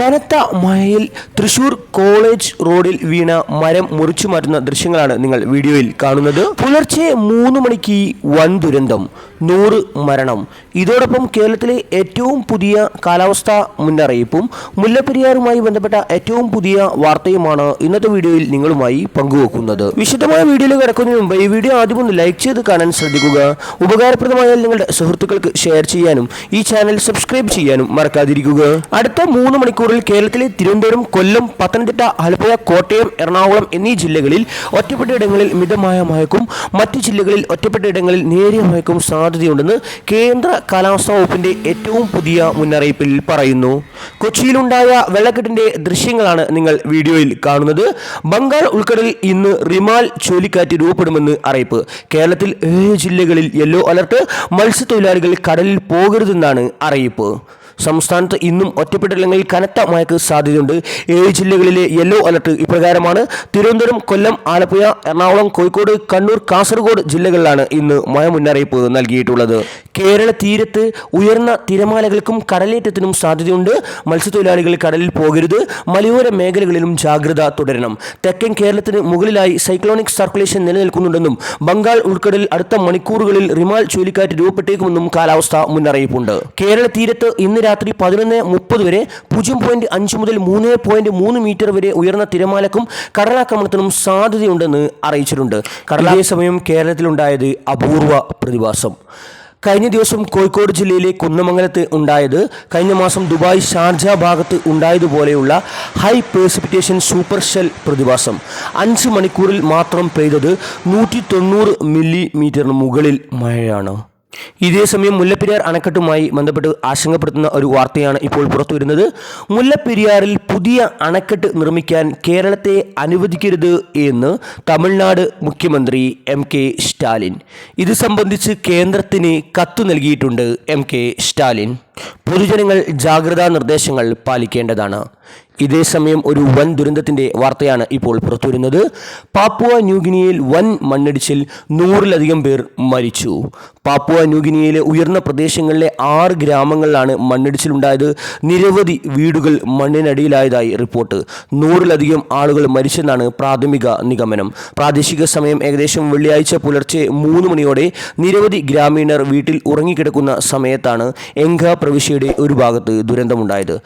കനത്ത മഴയിൽ തൃശൂർ കോളേജ് റോഡിൽ വീണ മരം മുറിച്ചു മാറ്റുന്ന ദൃശ്യങ്ങളാണ് നിങ്ങൾ വീഡിയോയിൽ കാണുന്നത്. പുലർച്ചെ മൂന്ന് മണിക്ക് വൻ ദുരന്തം നൂറ് മരണം. ഇതോടൊപ്പം കേരളത്തിലെ ഏറ്റവും പുതിയ കാലാവസ്ഥാ മുന്നറിയിപ്പും മുല്ലപ്പെരിയാറുമായി ബന്ധപ്പെട്ട ഏറ്റവും പുതിയ വാർത്തയുമാണ് ഇന്നത്തെ വീഡിയോയിൽ നിങ്ങളുമായി പങ്കുവെക്കുന്നത്. വിശദമായ വീഡിയോയിൽ കിടക്കുന്നതിന് മുമ്പ് ഈ വീഡിയോ ആദ്യം ഒന്ന് ലൈക്ക് ചെയ്ത് കാണാൻ ശ്രദ്ധിക്കുക. ഉപകാരപ്രദമായാൽ നിങ്ങളുടെ സുഹൃത്തുക്കൾക്ക് ഷെയർ ചെയ്യാനും ഈ ചാനൽ സബ്സ്ക്രൈബ് ചെയ്യാനും മറക്കാതിരിക്കുക. അടുത്ത മൂന്ന് മണിക്കൂറിൽ കേരളത്തിലെ തിരുവനന്തപുരം കൊല്ലം പത്തനംതിട്ട ആലപ്പുഴ കോട്ടയം എറണാകുളം എന്നീ ജില്ലകളിൽ ഒറ്റപ്പെട്ട ഇടങ്ങളിൽ മിതമായ മഴക്കും മറ്റു ജില്ലകളിൽ ഒറ്റപ്പെട്ട ഇടങ്ങളിൽ നേരിയ മഴക്കും സാധ്യതയുണ്ടെന്ന് കേന്ദ്ര കാലാവസ്ഥാ വകുപ്പിന്റെ ഏറ്റവും പുതിയ മുന്നറിയിപ്പിൽ പറയുന്നു. കൊച്ചിയിലുണ്ടായ വെള്ളക്കെട്ടിന്റെ ദൃശ്യങ്ങളാണ് നിങ്ങൾ വീഡിയോയിൽ കാണുന്നത്. ബംഗാൾ ഉൾക്കടലിൽ ഇന്ന് റിമാൽ ചുഴലിക്കാറ്റ് രൂപപ്പെടുമെന്ന് അറിയിപ്പ്. കേരളത്തിൽ ഏഴ് ജില്ലകളിൽ യെല്ലോ അലർട്ട്. മത്സ്യത്തൊഴിലാളികൾ കടലിൽ പോകരുതെന്നാണ് അറിയിപ്പ്. സംസ്ഥാനത്ത് ഇന്നും ഒറ്റപ്പെട്ടില്ലെങ്കിൽ കനത്ത മഴയ്ക്ക് സാധ്യതയുണ്ട്. ഏഴ് ജില്ലകളിലെ യെല്ലോ അലർട്ട് ഇപ്രകാരമാണ്. തിരുവനന്തപുരം കൊല്ലം ആലപ്പുഴ എറണാകുളം കോഴിക്കോട് കണ്ണൂർ കാസർഗോഡ് ജില്ലകളിലാണ് ഇന്ന് മഴ മുന്നറിയിപ്പ് നൽകിയിട്ടുള്ളത്. കേരള തീരത്ത് ഉയർന്ന തിരമാലകൾക്കും കടലേറ്റത്തിനും സാധ്യതയുണ്ട്. മത്സ്യത്തൊഴിലാളികൾ കടലിൽ പോകരുത്. മലയോര മേഖലകളിലും ജാഗ്രത തുടരണം. തെക്കൻ കേരളത്തിന് മുകളിലായി സൈക്ലോണിക് സർക്കുലേഷൻ നിലനിൽക്കുന്നുണ്ടെന്നും ബംഗാൾ ഉൾക്കടലിൽ അടുത്ത മണിക്കൂറുകളിൽ റിമാൽ ചുഴലിക്കാറ്റ് രൂപപ്പെട്ടേക്കുമെന്നും കാലാവസ്ഥാ മുന്നറിയിപ്പുണ്ട്. കേരള തീരത്ത് ഇന്ന് രാത്രി പതിനൊന്ന് മുപ്പത് വരെ പൂജ്യം പോയിന്റ് അഞ്ച് മുതൽ മൂന്ന് പോയിന്റ് മൂന്ന് മീറ്റർ വരെ ഉയർന്ന തിരമാലക്കും കടലാക്രമണത്തിനും സാധ്യതയുണ്ടെന്ന് അറിയിച്ചിട്ടുണ്ട്. കടലേ സമയം കേരളത്തിലുണ്ടായത് അപൂർവ പ്രതിഭാസം. കഴിഞ്ഞ ദിവസം കോഴിക്കോട് ജില്ലയിലെ കുന്നമംഗലത്ത് ഉണ്ടായത് കഴിഞ്ഞ മാസം ദുബായ് ഷാർജ ഭാഗത്ത് ഉണ്ടായതുപോലെയുള്ള ഹൈ പേഴ്സിപ്പിറ്റേഷൻ സൂപ്പർ ഷെൽ പ്രതിഭാസം. അഞ്ച് മണിക്കൂറിൽ മാത്രം പെയ്തത് നൂറ്റി തൊണ്ണൂറ് മില്ലി മീറ്ററിന് മുകളിൽ മഴയാണ്. ഇതേസമയം മുല്ലപ്പെരിയാർ അണക്കെട്ടുമായി ബന്ധപ്പെട്ട് ആശങ്കപ്പെടുത്തുന്ന ഒരു വാർത്തയാണ് ഇപ്പോൾ പുറത്തുവരുന്നത്. മുല്ലപ്പെരിയാറിൽ പുതിയ അണക്കെട്ട് നിർമ്മിക്കാൻ കേരളത്തെ അനുവദിക്കരുത് എന്ന് തമിഴ്നാട് മുഖ്യമന്ത്രി എം കെ സ്റ്റാലിൻ. ഇത് സംബന്ധിച്ച് കേന്ദ്രത്തിന് കത്തു നൽകിയിട്ടുണ്ട് എം കെ സ്റ്റാലിൻ. പൊതുജനങ്ങൾ ജാഗ്രതാ നിർദ്ദേശങ്ങൾ പാലിക്കേണ്ടതാണ്. ഇതേ സമയം ഒരു വൻ ദുരന്തത്തിന്റെ വാർത്തയാണ് ഇപ്പോൾ പുറത്തുവരുന്നത്. പാപ്പുവ ന്യൂഗിനിയയിൽ വൻ മണ്ണിടിച്ചിൽ നൂറിലധികം പേർ മരിച്ചു. പാപ്പുവ ന്യൂഗിനിയയിലെ ഉയർന്ന പ്രദേശങ്ങളിലെ ആറ് ഗ്രാമങ്ങളിലാണ് മണ്ണിടിച്ചിലുണ്ടായത് നിരവധി വീടുകൾ മണ്ണിനടിയിലായതായി റിപ്പോർട്ട്. നൂറിലധികം ആളുകൾ മരിച്ചെന്നാണ് പ്രാഥമിക നിഗമനം. പ്രാദേശിക സമയം ഏകദേശം വെള്ളിയാഴ്ച പുലർച്ചെ മൂന്ന് മണിയോടെ നിരവധി ഗ്രാമീണർ വീട്ടിൽ ഉറങ്ങിക്കിടക്കുന്ന സമയത്താണ് എങ്ക പ്രവിശ്യയുടെ ഒരു ഭാഗത്ത് ദുരന്തമുണ്ടായത്.